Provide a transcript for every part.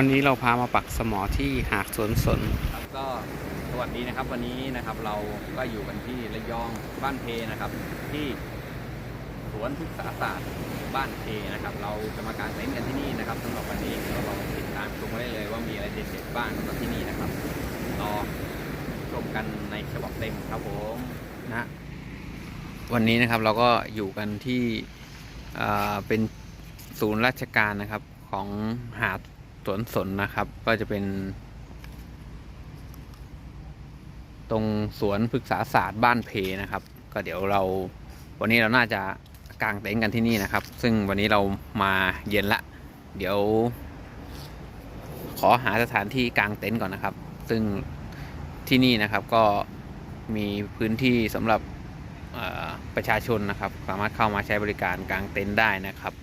วันนี้เราพามาปักสมอที่หาดสวนสนครับก็สวัสดีนะครับ วันนี้นะครับเราก็อยู่กันที่ระยองบ้านเพนะครับ ที่สวนพฤกษาศาสตร์บ้านเพนะครับ เราจะมากางเต็นท์กันที่นี่นะครับสำหรับวันนี้เราลองติดตามชมกันได้เลยว่ามีอะไรเด็ดๆบ้างสำหรับที่นี่นะครับรอชมกันในฉบับเต็มครับผมนะวันนี้นะครับเราก็อยู่กันที่อ่าเป็นศูนย์ราชการนะครับของหาด สวนสนนะครับ ก็จะเป็น ตรงสวนพฤกษาศาสตร์บ้านเพนะครับ ก็เดี๋ยวเราวันนี้เราน่าจะกางเต็นท์กันที่นี่นะครับ ซึ่งวันนี้เรามาเย็นละ เดี๋ยว ขอหาสถานที่กางเต็นท์ก่อนนะครับ ซึ่งที่นี่นะครับก็มีพื้นที่สำหรับประชาชนนะครับ สามารถเข้ามาใช้บริการกางเต็นท์ได้นะครับ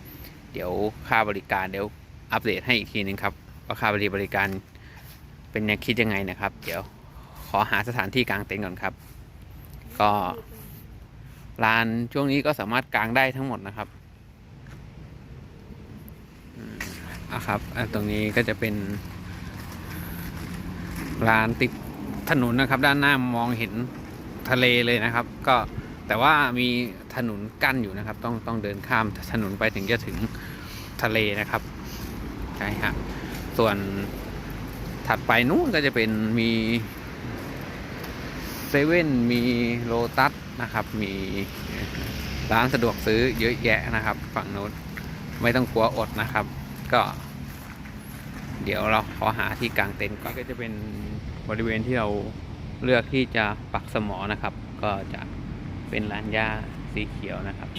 เดี๋ยวค่าบริการเดี๋ยว อัปเดตให้อีกทีหนึ่งครับว่าค่าบริบริการเป็นยังคิดยังไงนะครับ เดี๋ยวขอหาสถานที่กางเต็นท์ก่อนครับ ก็ลานช่วงนี้ก็สามารถกางได้ทั้งหมดนะครับอะครับตรงนี้ก็จะเป็นลานติดถนนนะครับ ด้านหน้ามองเห็นทะเลเลยนะครับ ก็แต่ว่ามีถนนกั้นอยู่นะครับ ต้องต้องเดินข้ามถนนไปถึงจะถึงทะเลนะครับ ใช่ฮะส่วนถัดไปนู้นก็จะเป็นมีเซเว่นมีโลตัสนะครับ มีร้านสะดวกซื้อเยอะแยะนะครับ ฝั่งนู้นไม่ต้องกลัวอดนะครับ ก็ เดี๋ยวเราขอหาที่กางเต็นท์ก่อนก็จะเป็นบริเวณที่เราเลือกที่จะปักสมอนะครับ ก็จะเป็นลานหญ้าสีเขียวนะครับ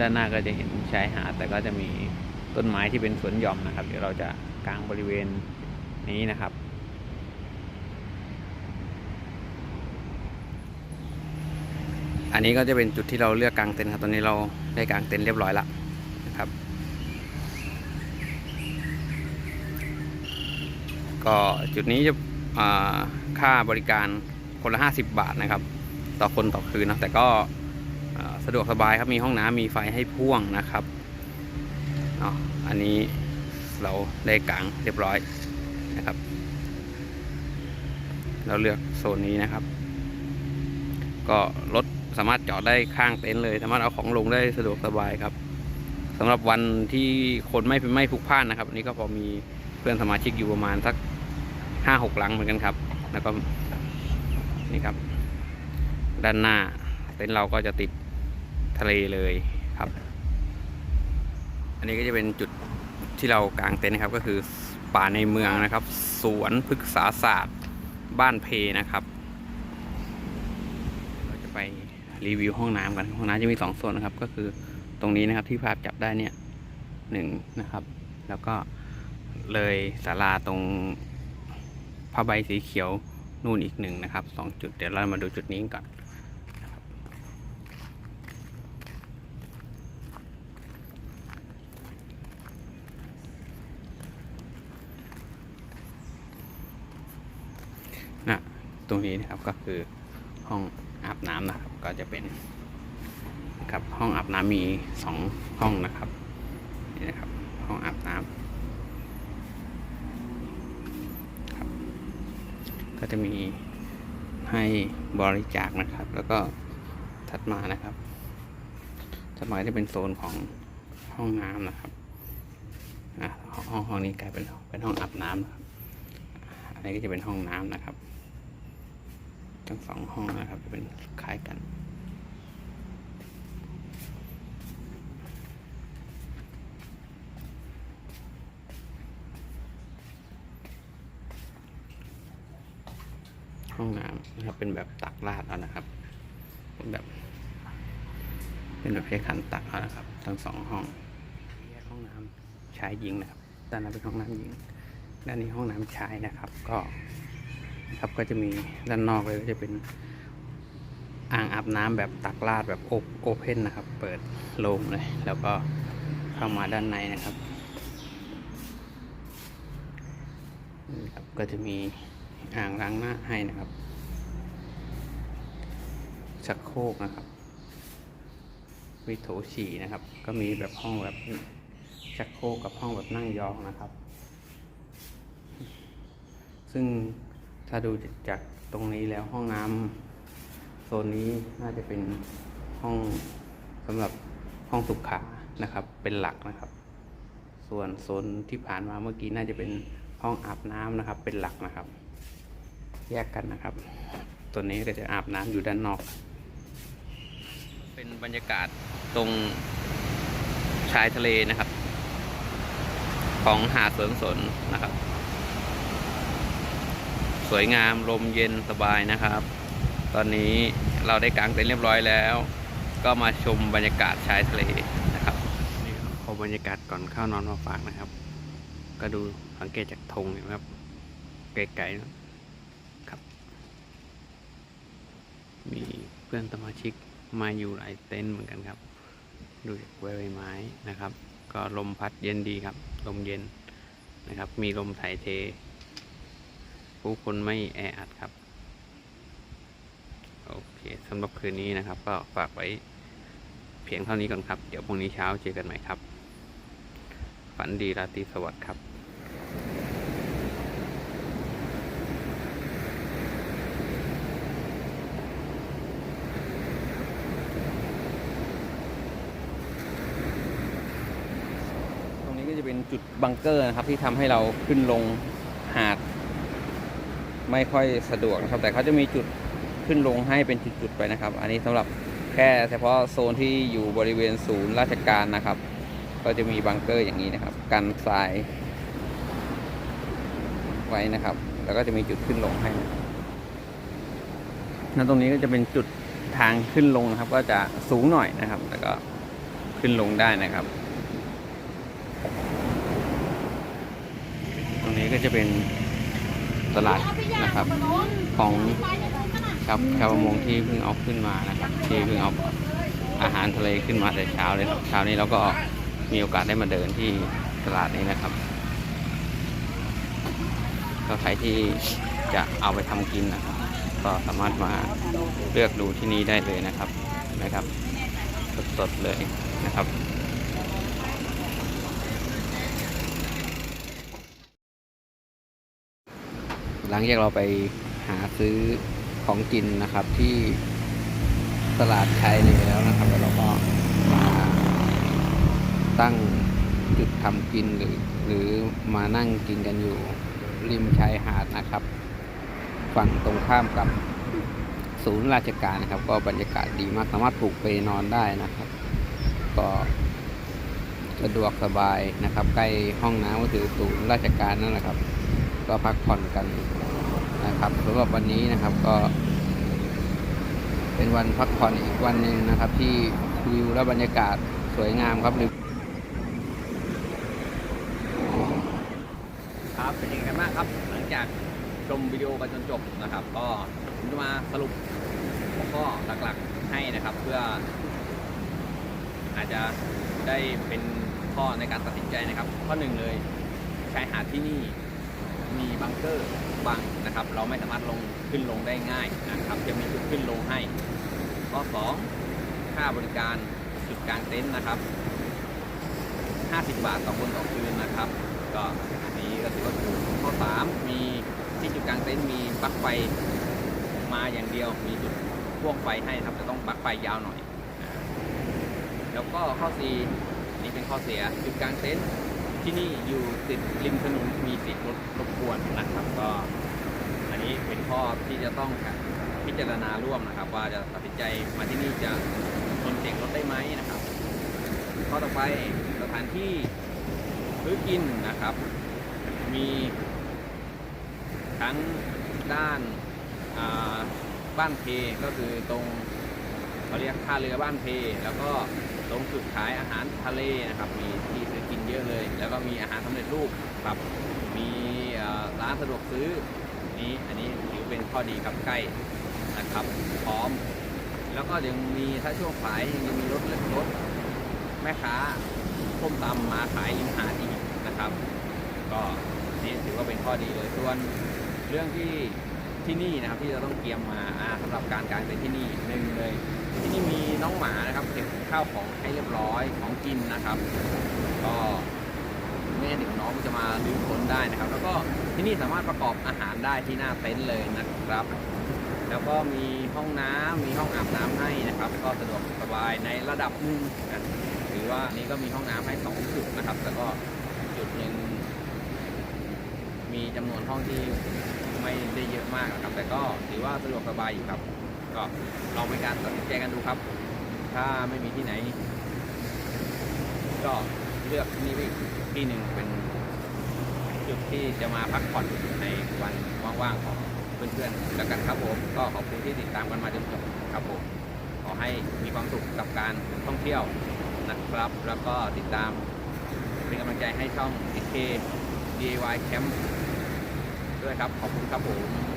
ด้านหน้าก็จะเห็นชายหาดแต่ก็จะมีต้นไม้ที่เป็นสวนหย่อมนะครับ เดี๋ยวเราจะกางบริเวณนี้นะครับ อันนี้ก็จะเป็นจุดที่เราเลือกกางเต็นท์ครับ ตอนนี้เราได้กางเต็นท์เรียบร้อยแล้วนะครับ ก็จุดนี้จะค่าบริการคนละ 50 บาทนะครับ ต่อคนต่อคืนนะแต่ก็ สะดวกสบายครับมีห้องน้ำมีไฟให้พ่วงนะครับเนาะอันนี้เราได้กลางเรียบร้อยนะครับ เราเลือกโซนนี้นะครับ ก็รถสามารถจอดได้ข้างเต็นท์เลย สามารถเอาของลงได้สะดวกสบายครับสำหรับวันที่คนไม่ไม่พลุกพล่านนะครับอันนี้ก็พอมีเพื่อนสมาชิกอยู่ประมาณสักห้าหกหลังเหมือนกันครับ แล้วก็นี่ครับ ด้านหน้าเต็นท์เราก็จะติด ทะเลเลยครับ อันนี้ก็จะเป็นจุดที่เรากางเต็นท์นะครับ ก็คือป่าในเมืองนะครับ สวนพฤกษาศาสตร์ บ้านเพนะครับ เราจะไปรีวิวห้องน้ำกันห้องน้ำจะมีสองส่วนนะครับ ก็คือตรงนี้นะครับที่ภาพจับได้เนี่ยหนึ่งนะครับ แล้วก็เลยศาลาตรงผ้าใบสีเขียวนู่นอีกหนึ่งนะครับสองจุดเดี๋ยวเรามาดูจุดนี้ก่อนนะครับนะ ตรงนี้นะครับก็คือห้องอาบน้ำนะครับ ก็จะเป็นนะครับห้องอาบน้ำมีสองห้องนะครับนี่นะครับห้องอาบน้ำครับ ก็จะมีให้บริจาคนะครับ แล้วก็ถัดมานะครับถัดมาจะเป็นโซนของห้องน้ำนะครับอะห้องห้องห้องนี้กลายเป็นเป็นห้องอาบน้ำนะครับอันนี้ก็จะเป็นห้องน้ำนะครับ ทั้งสองห้องนะครับเป็นคล้ายกัน ห้องน้ำนะครับเป็นแบบตักราดแล้วนะครับ เป็นแบบ เป็นแบบใช้ขันตักเอานะครับ ทั้งสองห้องแยกห้องน้ำชายหญิงนะครับด้านนั้นเป็นห้องน้ำหญิงด้านนี้ห้องน้ำชายนะครับ ก็ ครับก็จะมีด้านนอกเลยก็จะเป็นอ่างอาบน้ำแบบตักราดแบบโอโอเพนนะครับ เปิดโล่งเลย แล้วก็เข้ามาด้านในนะครับครับ ก็จะมีอ่างล้างหน้าให้นะครับชักโครกนะครับมีโถฉี่นะครับ ก็มีแบบห้องแบบชักโครกกับห้องแบบนั่งยองนะครับ ซึ่ง ถ้าดูจากตรงนี้แล้วห้องน้ำโซนนี้น่าจะเป็นห้องสำหรับห้องสุขานะครับ เป็นหลักนะครับ ส่วนโซนที่ผ่านมาเมื่อกี้น่าจะเป็นห้องอาบน้ำนะครับ เป็นหลักนะครับ แยกกันนะครับ ตัวนี้ก็จะอาบน้ำอยู่ด้านนอก เป็นบรรยากาศตรงชายทะเลนะครับ ของหาดสวนสนนะครับ สวยงามลมเย็นสบายนะครับ ตอนนี้เราได้กางเต็นท์เรียบร้อยแล้ว ก็มาชมบรรยากาศชายทะเลนะครับนี่ครับเอบรรยากาศก่อนเข้านอนมาฝากนะครับ ก็ดูสังเกตจากธงเห็นะครับไกลๆนะครับ มีเพื่อนสมาชิกมาอยู่หลายเต็นท์เหมือนกันครับ ดูจากใบไม้นะครับ ก็ลมพัดเย็นดีครับ ลมเย็นนะครับ มีลมถ่ายเท ผู้คนไม่แออัดครับ โอเคสำหรับคืนนี้นะครับ ก็ฝากไว้เพียงเท่านี้ก่อนครับ เดี๋ยวพรุ่งนี้เช้าเจอกันใหม่ครับ ฝันดีราตรีสวัสดิ์ครับตรงนี้ก็จะเป็นจุดบังเกอร์นะครับที่ทำให้เราขึ้นลงหาด ไม่ค่อยสะดวกนะครับ แต่เขาจะมีจุดขึ้นลงให้เป็นจุดๆไปนะครับ อันนี้สำหรับแค่เฉพาะโซนที่อยู่บริเวณศูนย์ราชการนะครับ ก็จะมีบังเกอร์อย่างนี้นะครับ กันทราย ไว้นะครับ แล้วก็จะมีจุดขึ้นลงให้แล้วตรงนี้ก็จะเป็นจุดทางขึ้นลงนะครับ ก็จะสูงหน่อยนะครับ แล้วก็ขึ้นลงได้นะครับ ตรงนี้ก็จะเป็นตลาด นะครับ ของครับชาวประมงที่เพิ่งเอาขึ้นมานะครับ ที่เพิ่งเอาอาหารทะเลขึ้นมาแต่เช้าเลยครับเช้านี้เราก็มีโอกาสได้มาเดินที่ตลาดนี้นะครับก็ใครที่จะเอาไปทำกินนะครับ ก็สามารถมาเลือกดูที่นี่ได้เลยนะครับนะครับ สดๆเลยนะครับ หลังจากเราไปหาซื้อของกินนะครับที่ตลาดชายเลแล้วนะครับแล้วเราก็มาตั้งจุดทำกินหรือหรือมานั่งกินกันอยู่ริมชายหาดนะครับ ฝั่งตรงข้ามกับศูนย์ราชการนะครับ ก็บรรยากาศดีมากสามารถปลูกไปนอนได้นะครับ ก็สะดวกสบายนะครับ ใกล้ห้องน้ำก็คือศูนย์ราชการนั่นแหละครับ ก็พักผ่อนกัน นะครับสำหรับวันนี้นะครับก็ เป็นวันพักผ่อนอีกวันหนึ่งนะครับ ที่วิวและบรรยากาศสวยงามครับหรือครับเป็นยังไงกันบ้างครับ หลังจากชมวิดีโอกันจนจบนะครับ ก็ผมจะมาสรุปหัวข้อหลักๆให้นะครับ เพื่อ อาจจะได้เป็นข้อในการตัดสินใจนะครับ ข้อหนึ่งเลยชายหาดที่นี่ มีบังเกอร์บังนะครับ เราไม่สามารถลงขึ้นลงได้ง่ายนะครับ จะมีจุดขึ้นลงให้ ข้อสองค่าบริการจุดกลางเต็นท์นะครับ 50 บาทต่อคนต่อคืนนะครับ ก็อันนี้ก็ถือว่าถูกข้อสามมีที่จุดกลางเต็นท์มีปลั๊กไฟมาอย่างเดียว มีจุดพ่วงไฟให้นะครับแต่ต้องปลั๊กไฟยาวหน่อย แล้วก็ข้อสี่นี่เป็นข้อเสียจุดกลางเต็นท์ ที่นี่อยู่ติดริมถนนมีเสียงรถรบกวนนะครับก็อันนี้เป็นข้อที่จะต้องพิจารณาร่วมนะครับ ว่าจะตัดสินใจมาที่นี่จะทนเสียงรถได้ไหมนะครับข้อต่อไปสถานที่ซื้อกินนะครับ มีทั้งด้านาบ้านเพก็คือตรงเขาเรียกท่าเรือบ้านเพ แล้วก็ตรงจุดขายอาหารทะเลนะครับ มีที่ซื้อ เยอะเลย แล้วก็มีอาหารสำเร็จรูปครับ มีร้านสะดวกซื้อนี้อันนี้ถือเป็นข้อดีครับใกล้นะครับ พร้อม แล้วก็ยังมีถ้าช่วงสายยังมีรถเล็กรถแม่ค้าส้มตำมาขายริมหาดอีกนะครับ ก็นี่ถือว่าเป็นข้อดีเลยส่วนเรื่องที่ที่นี่นะครับที่เราต้องเตรียมมาอ่าสำหรับการกางเต็นท์ที่นี่หนึ่งเลย ที่นี่มีน้องหมานะครับเก็บข้าวของให้เรียบร้อยของกินนะครับ ก็แม้เด็กน้องจะมาลื้อค้นได้นะครับ แล้วก็ที่นี่สามารถประกอบอาหารได้ที่หน้าเต็นท์เลยนะครับ แล้วก็มีห้องน้ำมีห้องอาบน้ำให้นะครับ ก็สะดวกสบายในระดับหนึ่งนะถือว่านี่ก็มีห้องน้ำให้สองจุดนะครับ แล้วก็จุดหนึ่งมีจำนวนห้องที่ไม่ได้เยอะมากนะครับ แต่ก็ถือว่าสะดวกสบายอยู่ครับ ก็ลองเป็นการตัดสินใจกันดูครับ ถ้าไม่มีที่ไหน ก็เลือกที่นี่ไปที่หนึ่งเป็นจุดที่จะมาพักผ่อนในวันว่างๆของเพื่อนๆแล้วกันครับผมก็ขอบคุณที่ติดตามกันมาจนจบครับผมขอให้มีความสุขกับการท่องเที่ยวนะครับ แล้วก็ติดตามเป็นกำลังใจให้ช่อง SK DIY Camp ด้วยครับ ขอบคุณครับผม